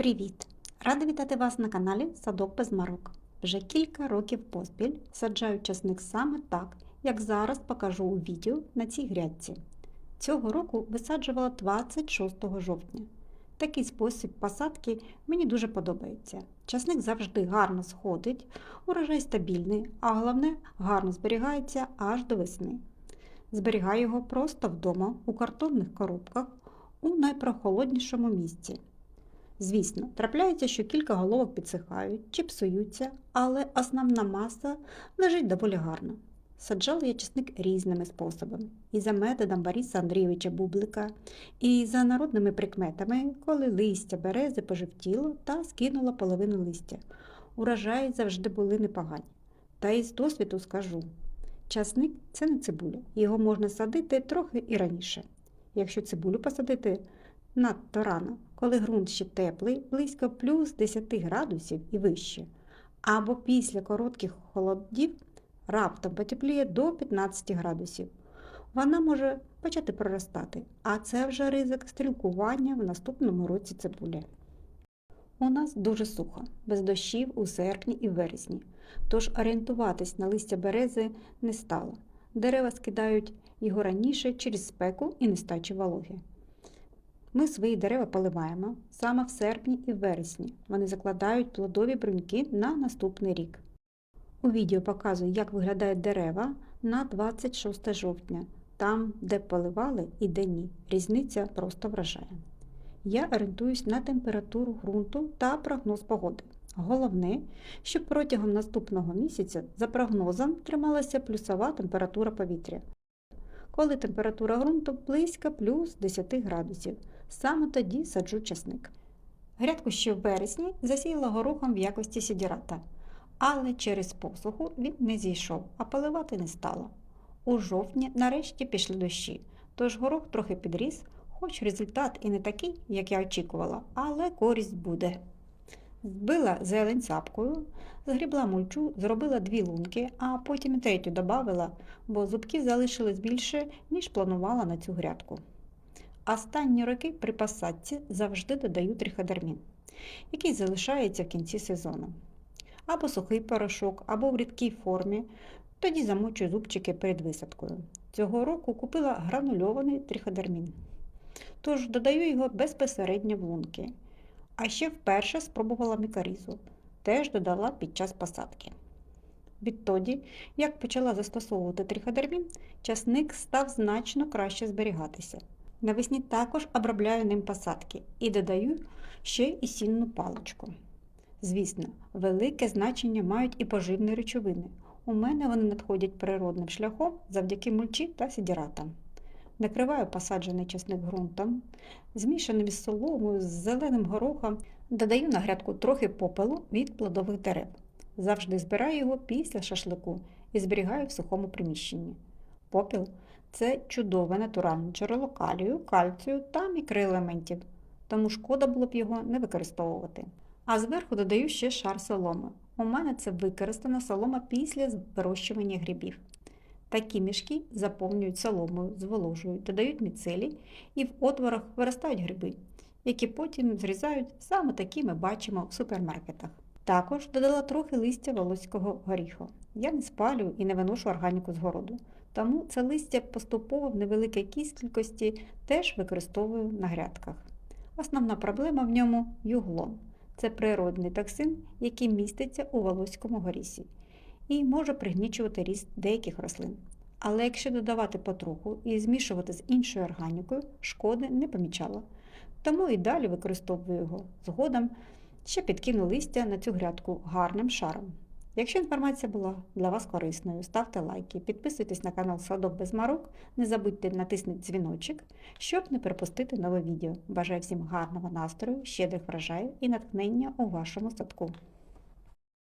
Привіт! Рада вітати вас на каналі Садок без марок. Вже кілька років поспіль саджаю часник саме так, як зараз покажу у відео на цій грядці. Цього року висаджувала 26 жовтня. Такий спосіб посадки мені дуже подобається. Часник завжди гарно сходить, урожай стабільний, а головне гарно зберігається аж до весни. Зберігаю його просто вдома у картонних коробках у найпрохолоднішому місці. Звісно, трапляється, що кілька головок підсихають чи псуються, але основна маса лежить доволі гарно. Саджала я чесник різними способами. І за методом Бориса Андрійовича Бублика, і за народними прикметами, коли листя берези пожевтіло та скинула половину листя. Урожаї завжди були непогані. Та й з досвіду скажу. Часник це не цибуля, його можна садити трохи і раніше. Якщо цибулю посадити надто рано, коли ґрунт ще теплий, близько плюс 10 градусів і вище, або після коротких холодів раптом потепліє до 15 градусів. Вона може почати проростати, а це вже ризик стрілкування в наступному році цибулі. У нас дуже сухо, без дощів у серпні і вересні, тож орієнтуватись на листя берези не стало. Дерева скидають його раніше через спеку і нестачу вологи. Ми свої дерева поливаємо саме в серпні і вересні. Вони закладають плодові бруньки на наступний рік. У відео показую, як виглядають дерева на 26 жовтня, там, де поливали і де ні. Різниця просто вражає. Я орієнтуюсь на температуру ґрунту та прогноз погоди. Головне, щоб протягом наступного місяця за прогнозом трималася плюсова температура повітря. Коли температура ґрунту близько плюс 10 градусів, саме тоді саджу часник. Грядку ще в вересні засіяла горохом в якості сідірата, але через посуху він не зійшов, а поливати не стала. У жовтні нарешті пішли дощі, тож горох трохи підріс, хоч результат і не такий, як я очікувала, але користь буде. Збила зелень сапкою, згрібла мульчу, зробила дві лунки, а потім третю додавила, бо зубків залишилось більше, ніж планувала на цю грядку. Останні роки при посадці завжди додаю триходермін, який залишається в кінці сезону. Або сухий порошок, або в рідкій формі, тоді замочую зубчики перед висадкою. Цього року купила гранульований триходермін. Тож додаю його безпосередньо в лунки. А ще вперше спробувала мікарізу, теж додала під час посадки. Відтоді, як почала застосовувати триходермін, часник став значно краще зберігатися. Навесні також обробляю ним посадки і додаю ще і сінну паличку. Звісно, велике значення мають і поживні речовини. У мене вони надходять природним шляхом завдяки мульчі та сідіратам. Накриваю посаджений часник ґрунтом, змішаним із соломою, з зеленим горохом, додаю на грядку трохи попелу від плодових дерев. Завжди збираю його після шашлику і зберігаю в сухому приміщенні. Попіл це чудове натуральне джерело калію, кальцію та мікроелементів, тому шкода було б його не використовувати. А зверху додаю ще шар соломи. У мене це використана солома після вирощування грибів. Такі мішки заповнюють соломою, зволожують, додають міцелій і в отворах виростають гриби, які потім зрізають саме такі ми бачимо в супермаркетах. Також додала трохи листя волоського горіху. Я не спалюю і не виношу органіку з городу, тому це листя поступово в невеликій кількості теж використовую на грядках. Основна проблема в ньому юглон. Це природний токсин, який міститься у волоському горісі і може пригнічувати ріст деяких рослин. Але якщо додавати потроху і змішувати з іншою органікою, шкоди не помічала. Тому і далі використовую його. Згодом ще підкину листя на цю грядку гарним шаром. Якщо інформація була для вас корисною, ставте лайки, підписуйтесь на канал Садок без Марок, не забудьте натиснути дзвіночок, щоб не пропустити нове відео. Бажаю всім гарного настрою, щедрих врожаїв і натхнення у вашому садку.